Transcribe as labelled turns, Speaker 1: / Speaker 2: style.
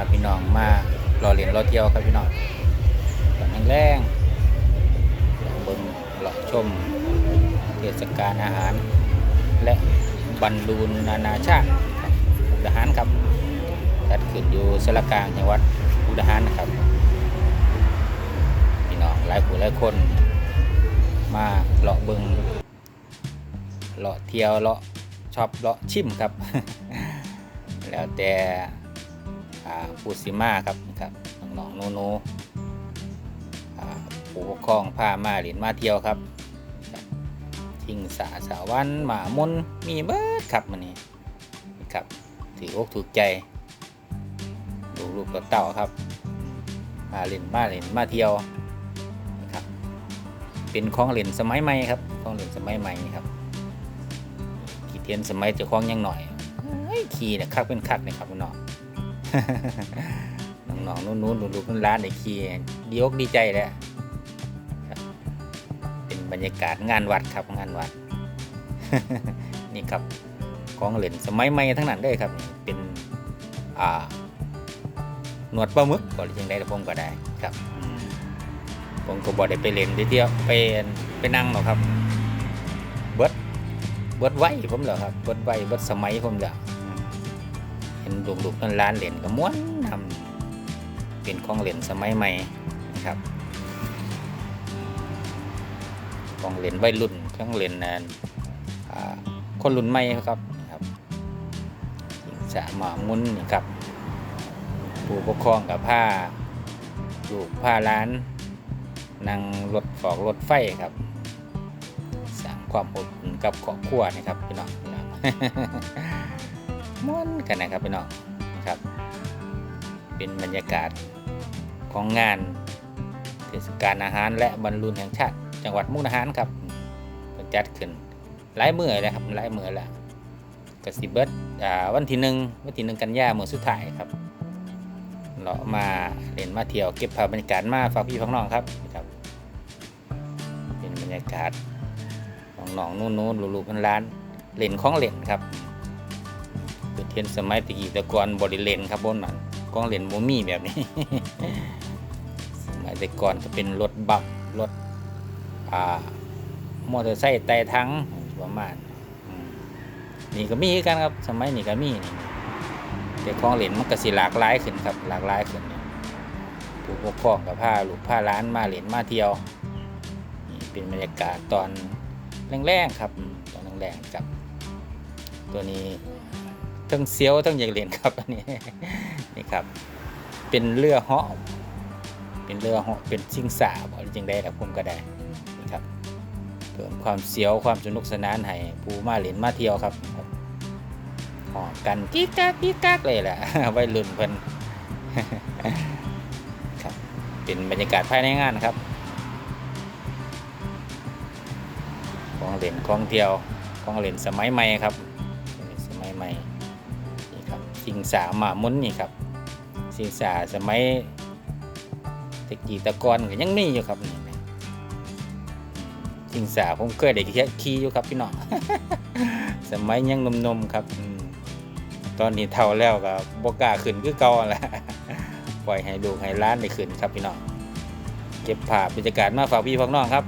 Speaker 1: าพี่น้องมารอเรียนรอเที่ยวครับพี่น้องตอนแรงๆเบิ่งเลาะชมเทศกาลอาหาร และบรรลูนนานาชาติอุดหารครับจัดขึ้นอยู่สระกลางจังหวัดอุดหารนะครับพี่น้องหลายผู้หลายคนมาเลาะเบิงเลาะเที่ยวเลาะชอบเลาะชิมครับ แล้วแต่ อ่าผู้สิมาครับครับน้องๆหนูผู้ปกครองพามาเล่นมาเที่ยวครับทิ้งสาสาวันหมามุนมีเบิดครับมันนี้ครับถืออกถูกใจ ดูลูกกับเต่าครับ มาเล่นมาเล่นมาเที่ยวนะครับ เป็นของเล่นสมัยใหม่ครับของเล่นสมัยใหม่ครับกี่เทียนสมัยเจะคล้าของยังหน่อยเฮ้ยขี่เนี่ยคักเป็นคักนะครับเน้อง น้องๆนู้นๆลูกๆร้านๆในขี่ดีอกดีใจแหละครับเป็นบรรยากาศงานวัดครับงานวัด นี่ครับของเล่นสมัยใหม่ทั้งนั้นเลยครับเป็นอ่าหนวดปลาหมึกก็ยังได้แต่ผมก็ได้ครับผมก็บอกได้ไปเล่นได้เที่ยวไปไปนั่งหรอกครับ เบิดเบิดไว้ผมเหรอครับ เบิดไว้เบิดสมัยผมเหรอ เห็นลูกๆนั่นร้านเล่นก็ม้วนทำเป็นของเล่นสมัยใหม่นะครับของเล่นวัยรุ่นของเล่นนั่นอ่าคนรุ่นใหม่ครับครับสิงสาหมามุนนี่ครับผู้ปกครองกับผ้าลูกผ้าร้านนั่งรถฟอกรถไฟครับสร้างความอบอุ่นกับครอบครัวนะครับพี่น้องน้องม่วน กันนะครับพี่น้องนะครับ เป็นบรรยากาศของงานเทศกาลอาหารและบรรลุนแห่งชาติ จังหวัดมุกดาหารครับจัดขึ้นหลายมือเลยครับหลายมือแล้วกสิเบิร์ดอ่าวันที่หนึ่งวันที่หนึ่งกันยามือสุดท้ายครับเรามาเล่นมาเที่ยวเก็บภาพบรรยากาศมาฝากพี่ฝากน้องครับนะครับ เป็นบรรยากาศของน้องๆนู้นๆลูกๆร้านเล่นของเล่นครับ เป็นเทียนสมัยตะกี้ตะกอนบริเลนครับบนนั้นของเลนโมมี่แบบนี้ สมัยต่ก่อนก็เป็นรถบักรถอ่ามอเตอร์ไซค์ไต่ทั้งประมาณนี่ก็มีกันครับ สมัยนี้ก็มีนี่แต่ของเล่นมันก็สิหลากหลายขึ้นครับ หลากหลายขึ้นผู้ปกครองกับผ้าลูกผ้าร้านมาเล่นมาเที่ยวนี่เป็นบรรยากาศตอนแรงๆครับ ตอนแรงๆกับ ตัวนี้ ทั้งเซียวทั้งอยากเรียนครับอันนี้นี่ครับ เป็นเรือเหาะเป็นเรือเหาะเป็นชิงสาบอะไรจึงได้แต่ผมก็ได้นี่ครับเพิ่มความเสียวความสนุกสนานให้ผู้มาเล่นมาเที่ยวครับครับเหาะกันกิ๊กกักกิ๊กกักเลยแหละวัยรุ่นเพิ่นครับเป็นบรรยากาศภายในงานครับ ของเล่นของเที่ยวของเล่นสมัยใหม่ครับสมัยใหม่นี่ครับ สิงสาหมามุนนี่ครับ สิงสาสมัยตะกี้ตะกอนก็ยังมีอยู่ครับนี่สิงสาผมเคยได้ขี่อยู่ครับพี่น้องสมัยยังนมๆครับตอนนี้เท่าแล้วก็บกล้าขึ้นคือเก่าแหละปล่อยให้ดูให้ร้านได้ขึ้นครับพี่น้องเก็บภาพบรรยากาศมาฝากพี่ฝากน้องครับ